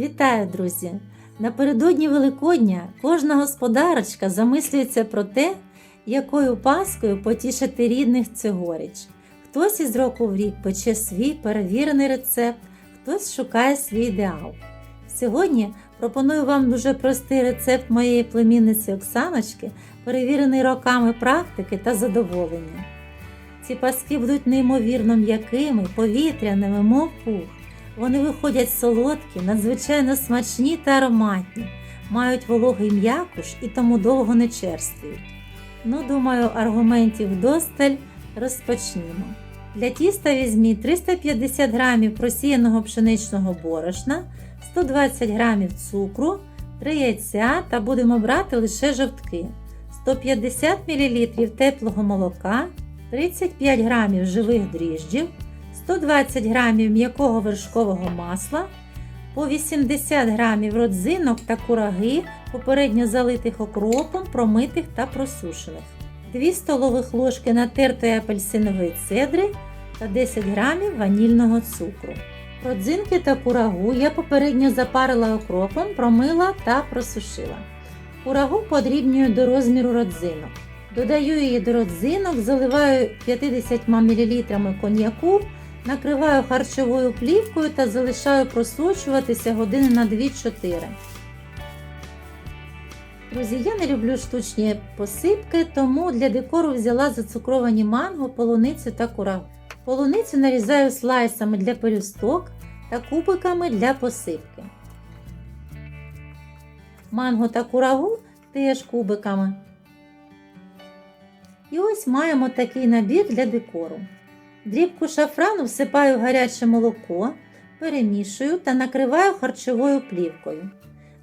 Вітаю, друзі! Напередодні Великодня кожна господарочка замислюється про те, якою паскою потішити рідних цьогоріч. Хтось із року в рік пече свій перевірений рецепт, хтось шукає свій ідеал. Сьогодні пропоную вам дуже простий рецепт моєї племінниці Оксаночки, перевірений роками практики та задоволення. Ці паски будуть неймовірно м'якими, повітряними, мов пух. Вони виходять солодкі, надзвичайно смачні та ароматні, мають вологий м'якуш і тому довго не черствують. Ну, думаю, аргументів вдосталь розпочнімо. Для тіста візьміть 350 г просіяного пшеничного борошна, 120 г цукру, 3 яйця та будемо брати лише жовтки, 150 мл теплого молока, 35 г живих дріжджів, 120 г м'якого вершкового масла, по 80 г родзинок та кураги, попередньо залитих окропом, промитих та просушених, 2 столових ложки натертої апельсинової цедри та 10 г ванільного цукру. Родзинки та курагу я попередньо запарила окропом, промила та просушила. Курагу подрібнюю до розміру родзинок. Додаю її до родзинок, заливаю 50 мл коньяку, накриваю харчовою плівкою та залишаю просочуватися години на 2-4. Друзі, я не люблю штучні посипки, тому для декору взяла зацукровані манго, полуницю та курагу. Полуницю нарізаю слайсами для пелюсток та кубиками для посипки. Манго та курагу теж кубиками. І ось маємо такий набір для декору. Дрібку шафрану всипаю гаряче молоко, перемішую та накриваю харчовою плівкою.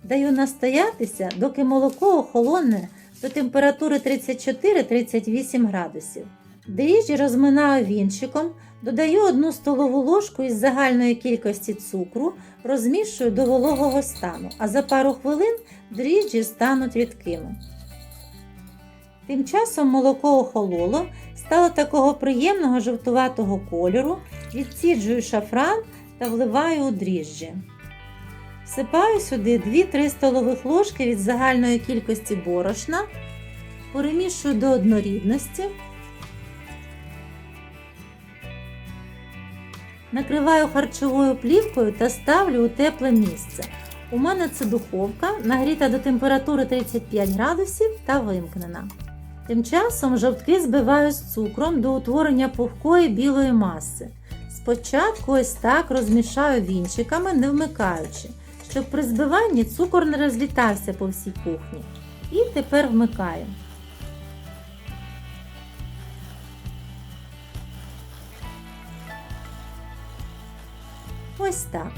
Даю настоятися, доки молоко охолоне до температури 34-38 градусів. Дріжджі розминаю вінчиком, додаю 1 столову ложку із загальної кількості цукру, розмішую до вологого стану, а за пару хвилин дріжджі стануть рідкими. Тим часом молоко охололо, стало такого приємного жовтуватого кольору, відсіджую шафран та вливаю у дріжджі. Всипаю сюди 2-3 столових ложки від загальної кількості борошна, перемішую до однорідності, накриваю харчовою плівкою та ставлю у тепле місце. У мене це духовка, нагріта до температури 35 градусів та вимкнена. Тим часом жовтки збиваю з цукром до утворення пухкої білої маси. Спочатку ось так розмішаю вінчиками, не вмикаючи, щоб при збиванні цукор не розлітався по всій кухні. І тепер вмикаю. Ось так.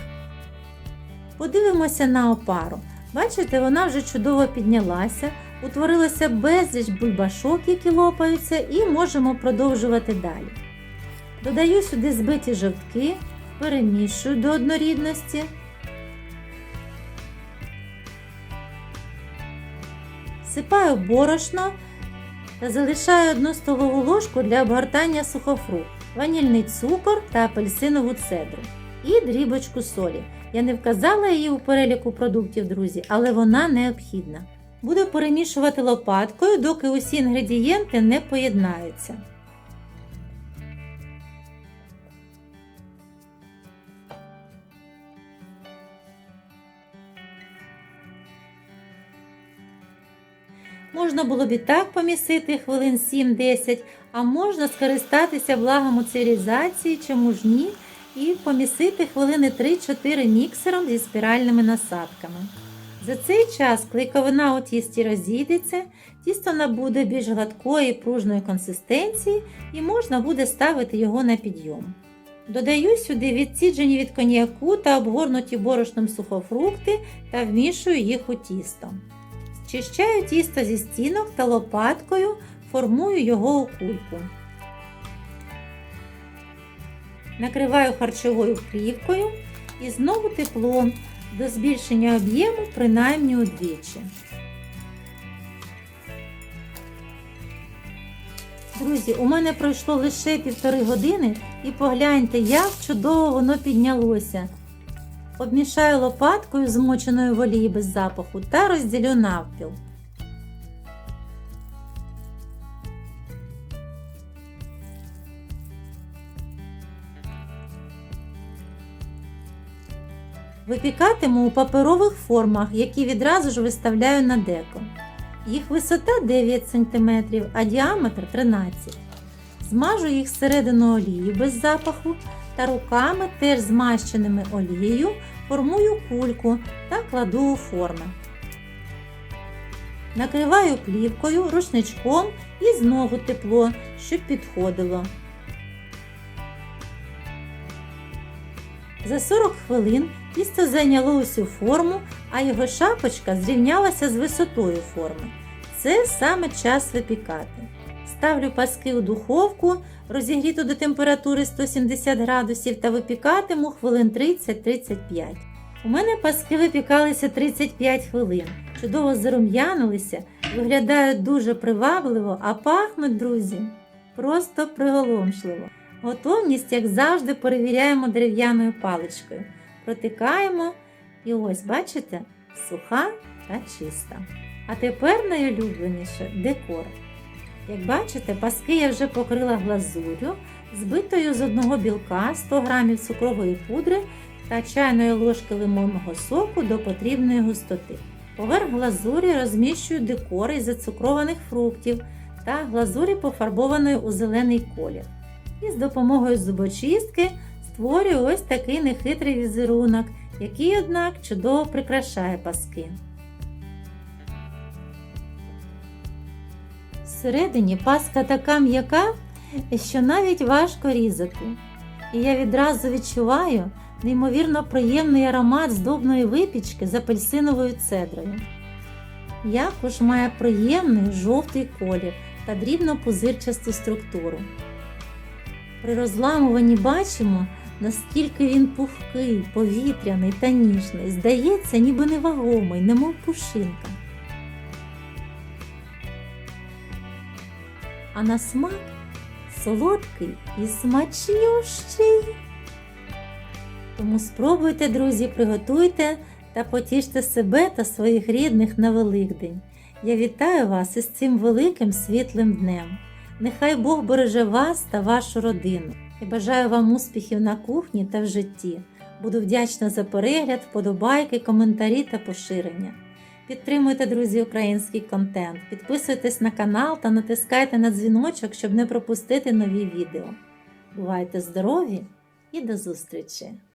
Подивимося на опару. Бачите, вона вже чудово піднялася, утворилося безліч бульбашок, які лопаються, і можемо продовжувати далі. Додаю сюди збиті жовтки, перемішую до однорідності. Сипаю борошно та залишаю 1 столову ложку для обгортання сухофрукт, ванільний цукор та апельсинову цедру і дрібочку солі. Я не вказала її у переліку продуктів, друзі, але вона необхідна. Буду перемішувати лопаткою, доки усі інгредієнти не поєднаються. Можна було б і так помісити хвилин 7-10, а можна скористатися благом у цивілізації, чому ж ні, і помісити хвилини 3-4 міксером зі спіральними насадками. За цей час клейковина у тісті розійдеться, тісто набуде більш гладкої пружної консистенції і можна буде ставити його на підйом. Додаю сюди відсіджені від коньяку та обгорнуті борошном сухофрукти та вмішую їх у тісто. Чищаю тісто зі стінок та лопаткою, формую його у кульку. Накриваю харчовою плівкою і знову тепло до збільшення об'єму принаймні удвічі. Друзі, у мене пройшло лише півтори години і погляньте, як чудово воно піднялося. Обмішаю лопаткою, змоченою в олії без запаху, та розділю навпіл. Випікатиму у паперових формах, які відразу ж виставляю на деко. Їх висота 9 см, а діаметр 13 Змажу їх всередину олії без запаху та руками, теж змащеними олією, формую кульку та кладу у форми. Накриваю плівкою, рушничком і знову тепло, щоб підходило. За 40 хвилин тісто зайняло усю форму, а його шапочка зрівнялася з висотою форми. Це саме час випікати. Ставлю паски у духовку, розігріту до температури 170 градусів та випікатиму хвилин 30-35. У мене паски випікалися 35 хвилин. Чудово зарум'янилися, виглядають дуже привабливо, а пахнуть, друзі, просто приголомшливо. Готовність, як завжди, перевіряємо дерев'яною паличкою. Протикаємо і ось, бачите, суха та чиста. А тепер найулюбленіше декор. Як бачите, паски я вже покрила глазур'ю, збитою з одного білка 100 г цукрової пудри та чайної ложки лимонного соку до потрібної густоти. Поверх глазурі розміщую декор із зацукрованих фруктів та глазурі пофарбованої у зелений колір. І з допомогою зубочистки створюю ось такий нехитрий візерунок, який, однак, чудово прикрашає паски. Всередині паска така м'яка, що навіть важко різати. І я відразу відчуваю неймовірно приємний аромат здобної випічки з апельсиновою цедрою. Якуш має приємний жовтий колір та дрібно пузирчасту структуру. При розламуванні бачимо, наскільки він пухкий, повітряний та ніжний, здається, ніби невагомий, немов пушинка. А на смак солодкий і смачнющий. Тому спробуйте, друзі, приготуйте та потіште себе та своїх рідних на Великдень. Я вітаю вас із цим великим світлим днем. Нехай Бог береже вас та вашу родину і бажаю вам успіхів на кухні та в житті. Буду вдячна за перегляд, вподобайки, коментарі та поширення. Підтримуйте, друзі, український контент, підписуйтесь на канал та натискайте на дзвіночок, щоб не пропустити нові відео. Бувайте здорові і до зустрічі!